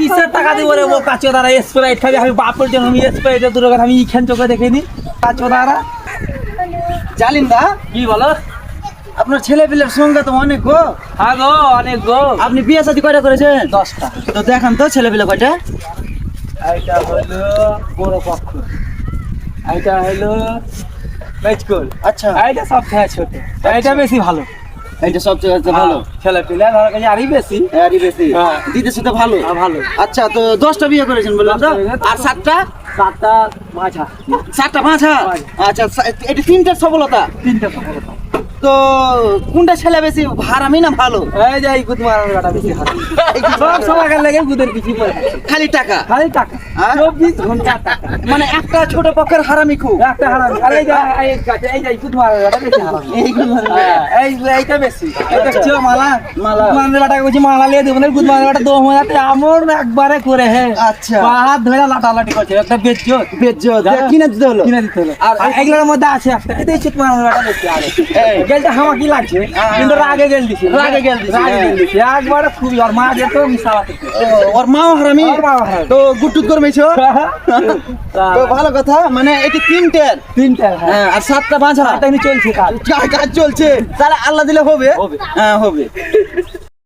কিসের টাকা দিব রে ও কাচো দাঁড়া স্প্রাইট খাবি আমি বাপের জন্য আমি স্প্রাইটের দূরে কথা আমি ইখান চোখে দেখে নি। কাচো দাঁড়া। জালিম দা কি বলো? আপনার ছেলে পিলের সংখ্যা তো অনেক গো। হ্যাঁ গো অনেক গো। আপনি বিয়ে শাদী কয়টা করেছেন? দশটা। তো দেখান তো ছেলে পিলে কয়টা। এইটা হলো বড় পক্ষ। এইটা হলো মেজকুল। আচ্ছা। এইটা সব থেকে ছোট। এটা বেশি ভালো। এইটা সবচেয়ে ভালো। ছেলে পিলে ধরো কাছে আরই বেশি। আরই বেশি। হ্যাঁ। দিতেছে তো ভালো। হ্যাঁ, ভালো। আচ্ছা তো দশটা বিয়ে করেছেন বললাম তো? আর সাতটা? সাতটা মাছা সাতটা পাঁচা আচ্ছা এটা তিনটা সফলতা? তিনটা সফলতা। তো কোনটা ছেলে বেশি হারামি না ভালো? এই যে এই মারার গাটা বেশি হাতে। সব সময় লাগে গুদের পিছিয়ে পড়ে খালি টাকা? খালি টাকা? চব্বিশ ঘণ্টা টাকা। মানে একটা ছোট পক্ষের হারামি খুব। একটা হারামি। আর এই যে এই গাছে এই যে গুদ মারার গাটা বেশি হারামি এই গুলো এই এইটা বেশি। এটা ছিল মালা। মালা। মালা বাটা কইছি মালা লিয়ে দেবো গুদ মারার গাটা দম হয়ে যাচ্ছে। আমর একবারে করে হে। আচ্ছা। হাত ধরে লাটালাটি করছে। একটা বেজ্জত। বেজ্জত। কিনে দিতে হলো। কিনে দিতে হলো। আর- এগুলোর মধ্যে আছে একটা। এই চিত মারার গাটা বেশি। আরে। গেলটা হামা কি লাগছে? হ্যাঁ, কিন্তু রাগে গেল দিছে। রাগে গেল দিছে, রাগে হ্যাঁ। গেল দিছে। একবার খুবই আর মা যে তো ওর মাও হারামি? ওর। তো গুটুত করে মেছো তো ভালো কথা মানে এটি তিনটে তিনটে হ্যাঁ। হ্যাঁ আর সাতটা পাঁচ আটটা চলছে কাজ। কাজ চলছে। তাহলে আল্লাহ দিলে হবে। হ্যাঁ হবে।